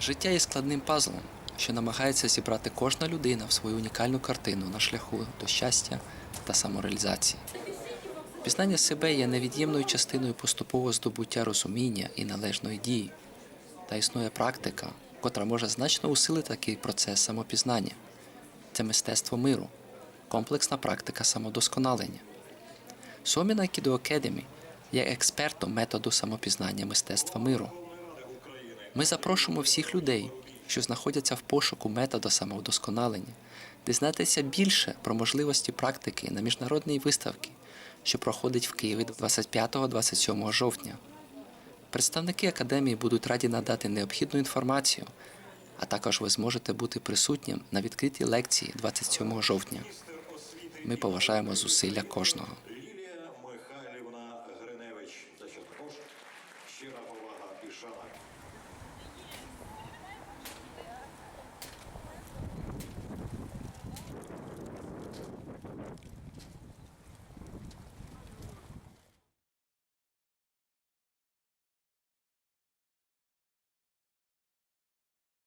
Життя є складним пазлом, що намагається зібрати кожна людина в свою унікальну картину на шляху до щастя та самореалізації. Пізнання себе є невід'ємною частиною поступового здобуття розуміння і належної дії, та існує практика, котра може значно усилити такий процес самопізнання. Це мистецтво миру, комплексна практика самодосконалення. Соміна Кідо Academy є експертом методу самопізнання мистецтва миру. Ми запрошуємо всіх людей, що знаходяться в пошуку методу самовдосконалення, дізнатися більше про можливості практики на міжнародній виставці, що проходить в Києві 25-27 жовтня. Представники академії будуть раді надати необхідну інформацію, а також ви зможете бути присутнім на відкритій лекції 27 жовтня. Ми поважаємо зусилля кожного. Лілія Михайлівна Гриневич, за що щира повага і шана.